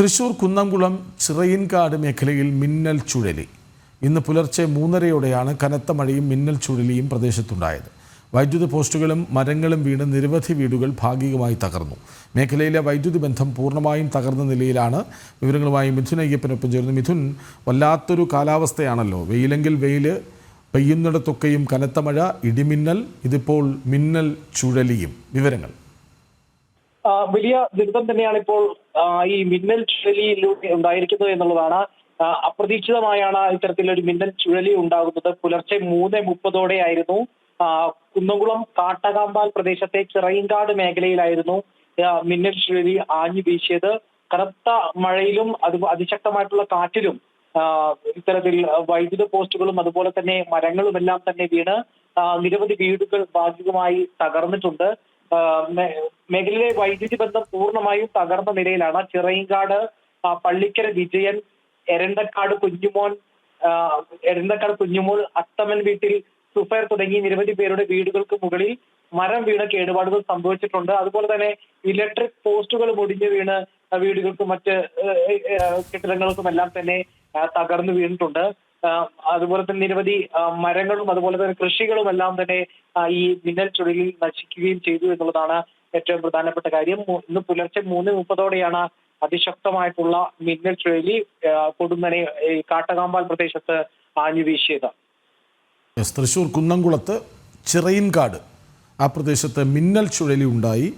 തൃശൂർ കുന്നംകുളം ചിറയിൻകാട് മേഖലയിൽ മിന്നൽ ചുഴലി. ഇന്ന് പുലർച്ചെ മൂന്നരയോടെയാണ് കനത്ത മഴയും മിന്നൽ ചുഴലിയും പ്രദേശത്തുണ്ടായത്. വൈദ്യുതി പോസ്റ്റുകളും മരങ്ങളും വീണ് നിരവധി വീടുകൾ ഭാഗികമായി തകർന്നു. മേഖലയിലെ വൈദ്യുതി ബന്ധം പൂർണമായും തകർന്ന നിലയിലാണ്. വിവരങ്ങളുമായി മിഥുൻ അയ്യപ്പനൊപ്പം ചേർന്ന് മിഥുൻ വല്ലാത്തൊരു കാലാവസ്ഥയാണല്ലോ. വെയിലെങ്കിൽ വെയിൽ പെയ്യുന്നിടത്തൊക്കെയും കനത്ത മഴ ഇടിമിന്നൽ ഇതിപ്പോൾ മിന്നൽ ചുഴലിയും. വിവരങ്ങൾ. വലിയ ദുരിതം തന്നെയാണ് ഇപ്പോൾ ഈ മിന്നൽ ചുഴലിയിലൂടെ ഉണ്ടായിരിക്കുന്നത് എന്നുള്ളതാണ്. അപ്രതീക്ഷിതമായാണ് ഇത്തരത്തിലൊരു മിന്നൽ ചുഴലി ഉണ്ടാകുന്നത്. പുലർച്ചെ മൂന്ന് മുപ്പതോടെയായിരുന്നു ആയിരുന്നു. കുന്നംകുളം കാട്ടകാമ്പാൽ പ്രദേശത്തെ ചിറയിൻകാട് മേഖലയിലായിരുന്നു മിന്നൽ ചുഴലി ആഞ്ഞു വീശിയത്. കനത്ത മഴയിലും അത് അതിശക്തമായിട്ടുള്ള കാറ്റിലും ഇത്തരത്തിൽ വൈദ്യുത പോസ്റ്റുകളും അതുപോലെ തന്നെ മരങ്ങളും എല്ലാം തന്നെ വീണ് നിരവധി വീടുകൾ ഭാഗികമായി തകർന്നിട്ടുണ്ട്. മേഖലയിലെ വൈദ്യുതി ബന്ധം പൂർണമായും തകർന്ന നിലയിലാണ്. ചിറയിൻകാട് പള്ളിക്കര വിജയൻ എരണ്ടക്കാട് കുഞ്ഞുമോൻ എരണ്ടക്കാട് കുഞ്ഞുമോൾ അത്തമൻ വീട്ടിൽ സുഫയർ തുടങ്ങി നിരവധി പേരുടെ വീടുകൾക്ക് മുകളിൽ മരം വീണ കേടുപാടുകൾ സംഭവിച്ചിട്ടുണ്ട്. അതുപോലെ തന്നെ ഇലക്ട്രിക് പോസ്റ്റുകൾ മുടിഞ്ഞു വീണ് വീടുകൾക്കും മറ്റ് കെട്ടിടങ്ങൾക്കും എല്ലാം തന്നെ തകർന്നു വീണിട്ടുണ്ട്. അതുപോലെ തന്നെ നിരവധി മരങ്ങളും അതുപോലെ തന്നെ കൃഷികളും എല്ലാം തന്നെ ഈ മിന്നൽ ചുഴലിൽ നശിക്കുകയും ചെയ്തു എന്നുള്ളതാണ് ഏറ്റവും പ്രധാനപ്പെട്ട കാര്യം. ഇന്ന് പുലർച്ചെ മൂന്ന് മുപ്പതോടെയാണ് അതിശക്തമായിട്ടുള്ള മിന്നൽ ചുഴലി കൊടുമനെ കാട്ടകാമ്പാൽ പ്രദേശത്ത് ആഞ്ഞു വീശിയത്. തൃശൂർ കുന്നംകുളത്ത് ചിറയിൻകാട് ആ പ്രദേശത്ത് മിന്നൽ ചുഴലി ഉണ്ടായി.